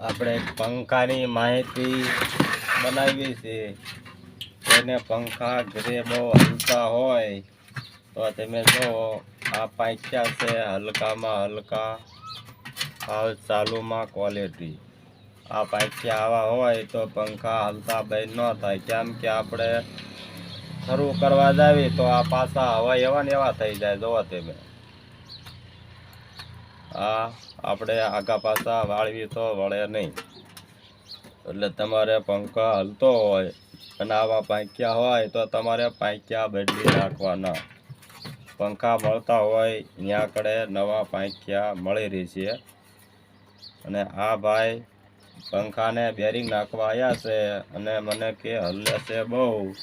આપણે પંખાની માહિતી બનાવી છે. તેને પંખા ઘરે બહુ હલકા હોય, તો તમે જો આ પાંખ્યા છે હલકામાં હલકા, હાલ ચાલુમાં ક્વોલિટી આ પાંખ્યા આવા હોય તો પંખા હલતા બંધ ન થાય. કેમ કે આપણે શરૂ કરવા જાવી તો આ પાછા હવા એવા ને એવા થઈ જાય જોવા તમે. આ આપણે આગા પાછા વાળવી તો વળે નહીં. એટલે તમારે પંખા હલતો હોય અને આવા પાંખ્યા હોય તો તમારે પાંખ્યા બદલી નાખવાના પંખા મળતા હોય ત્યાં કડે નવા પાંખ્યા મળી રહી છે અને આ ભાઈ પંખાને બેરિંગ નાખવા આવ્યા છે અને મને કે હલે છે બહુ.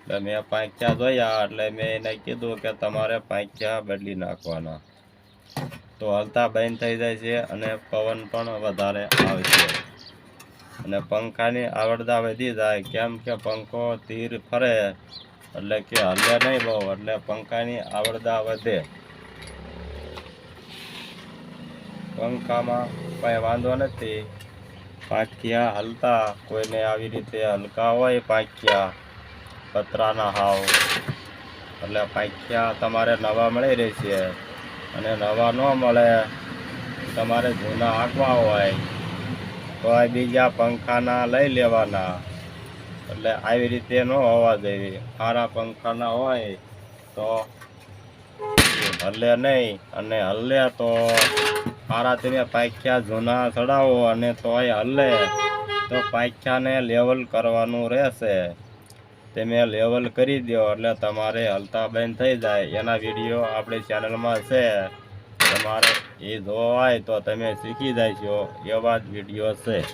એટલે મેં પાંખ્યા જોયા એટલે મેં એને કીધું કે તમારે પાંખ્યા બદલી નાખવાના. તો હલતા બંધ થઈ જાય છે અને પવન પણ વધારે આવે છે. અને પંખાની આવડતા વધી જાય. કેમ કે પંખો તીર ફરે એટલે કે હલે નહીં બહુ, એટલે પંખાની આવડતા વધે. પંખામાં કાંઈ વાંધો નથી. પાંખિયા હલતા, કોઈને આવી રીતે હલકા હોય પાંખિયા પતરાના હાવ. એટલે પાંખિયા તમારે નવા મળી રહેશે. અને નવા ન મળે, તમારે જૂના આંકવા હોય, તો બીજા પંખાના લઈ લેવાના. એટલે આવી રીતે ન હોવા જોઈએ. સારા પંખાના હોય તો હલે નહીં અને હલે તો સારા તમે પાખ્યા જૂના ચડાવો અને તોય હલે, તો પાખ્યાને લેવલ કરવાનું રહેશે. તમે લેવલ કરી દો એટલે તમારે હલતા બંધ થઈ જાય. એના વીડિયો આપણી ચેનલમાં છે. તમારે એ જોવા હોય તો તમે શીખી જાય છો એવા જ વીડિયો છે.